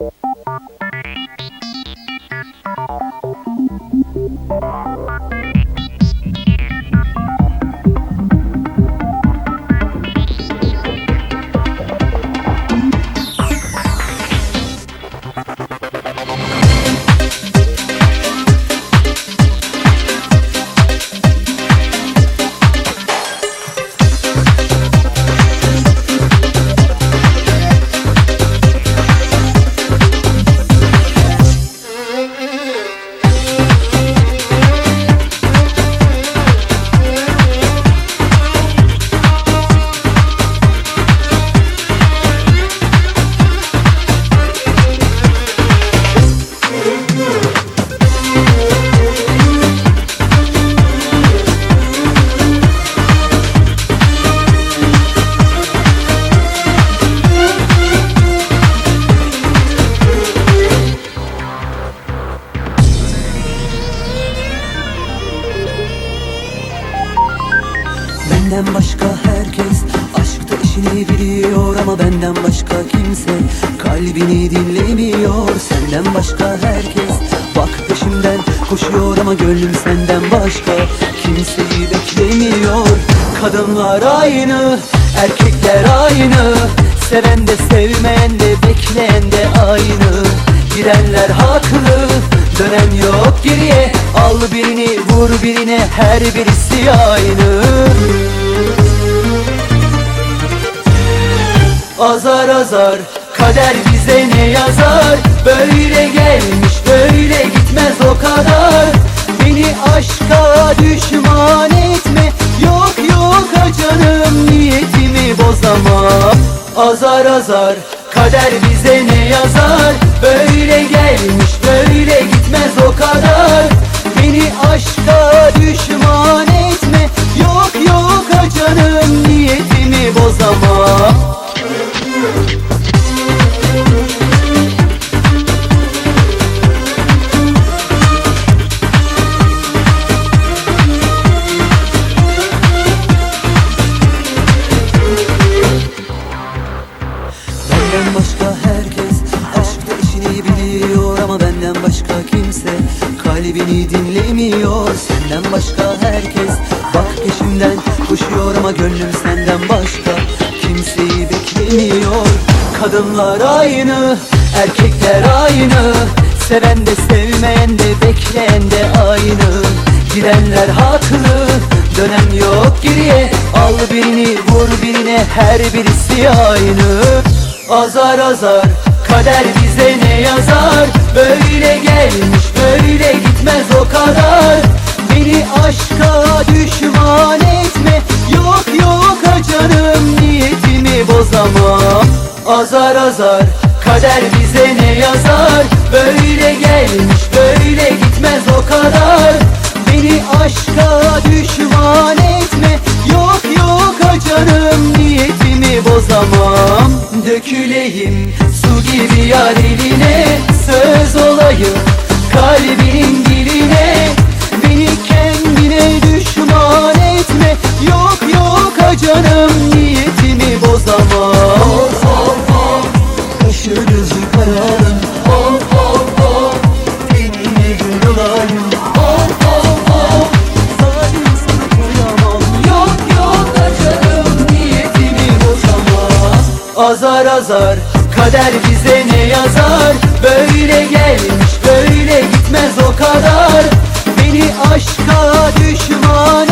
Benden işini biliyor ama benden başka kimse kalbini dinlemiyor. Senden başka herkes bak peşimden koşuyor ama gönlüm senden başka kimseyi beklemiyor. Kadınlar aynı, erkekler aynı. Seven de sevmeyen de bekleyen de aynı. Gidenler haklı Dönen yok geriye. Al birini vur birine Her birisi aynı Azar azar Kader bize ne yazar? Böyle gelmiş böyle gitmez o kadar. Beni aşka düşman etme. Yok yok canım niyetimi bozamam Azar azar Kader bize ne yazar? Böyle gelmiş böyle gitmez o kadar. Beni aşka kalbini dinlemiyor. Senden başka herkes bak peşimden. Koşuyor ama gönlüm senden başka kimseyi beklemiyor. Kadınlar aynı, erkekler aynı. Seven de sevmeyen de bekleyen de aynı. Gidenler haklı Dönem yok geriye. Al birini vur birine Her birisi aynı. Azar azar Kader bize ne yazar? Böyle gelmiş böyle gitmez o kadar. Beni aşka düşman etme. Yok yok canım niyetimi bozamam. Azar azar Kader bize ne yazar? Böyle gelmiş böyle gitmez o kadar. Beni aşka düşman Döküleyim su gibi yar eline azar azar Kader bize ne yazar? Böyle gelmiş böyle gitmez o kadar. Beni aşka düşman